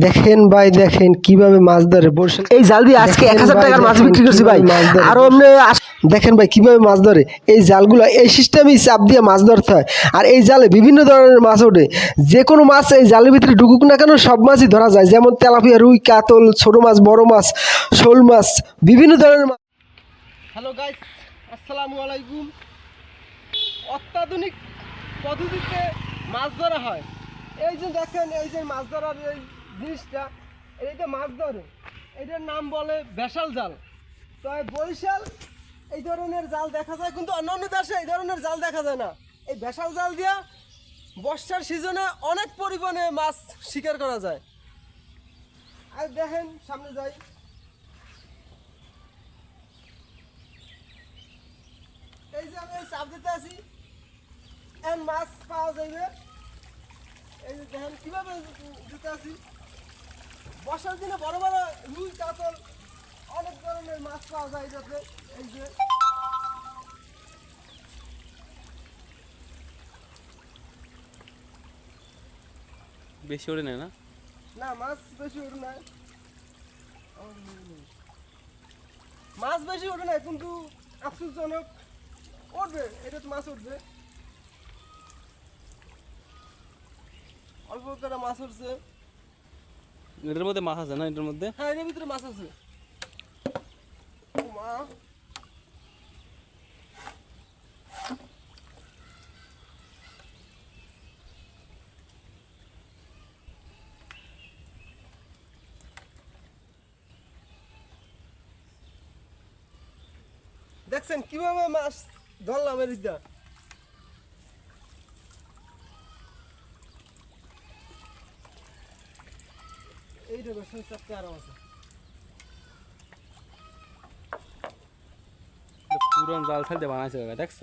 দেখেন ভাই দেখেন কীভাবে মাছ ধরে। বরিশাল এই জাল দিয়ে আজকে এক হাজার টাকার মাছ বিক্রি করছি ভাই। মাছ ধরে। আরও আস- দেখেন ভাই কীভাবে মাছ ধরে। এই জালগুলো এই সিস্টেমেই চাপ দিয়ে মাছ ধরতে হয়। আর এই জালে বিভিন্ন ধরনের মাছ ওঠে। যে কোনো মাছ এই জালের ভিতরে ঢুকুক না কেন সব মাছই ধরা যায়। যেমন তেলাপিয়া রুই কাতল ছোট মাছ বড় মাছ শোল মাছ বিভিন্ন ধরনের মাছ। হ্যালো গাইস আসসালামু আলাইকুম। অত্যাধুনিক পদ্ধতিতে মাছ ধরা হয়। এই যে দেখেন এই যে মাছ ধরার এই জিনিসটা এইটা মাছ ধরে, এটার নাম বলে বেশাল জাল। তো এই বরিশাল, এই ধরনের জাল দেখা যায়, কিন্তু অন্যান্য দেশে এই ধরনের জাল দেখা যায় না। এই বেশাল জাল দিয়া বর্ষার সিজনে অনেক পরিমাণে মাছ শিকার করা যায়। আর দেখেন, সামনে যাই। এই যে আমি চাপ দিতে আছি মাছ পাওয়া যাবে এই যে দেখেন, কীভাবে দিতে আছি? বর্ষার দিনে বড় বড় রুই কাতল অনেক ধরনের মাছ পাওয়া যায় যাতে এই যে বেশি ওড়ে নেয় না? না মাছ বেশি ওঠে না মাছ বেশি ওঠে না কিন্তু আফসোসজনক উঠবে এটা তো মাছ উঠবে অল্প করে মাছ উঠছে এটার মধ্যে মাছ আছে না, এটার মধ্যে? হ্যাঁ এর ভিতরে মাছ আছে। দেখছেন কীভাবে মাছ ধরলাম এর দিকটা দেখো চারটে আরাম আছে। পুরন জাল ফেলতে বানাইছে দেখছ?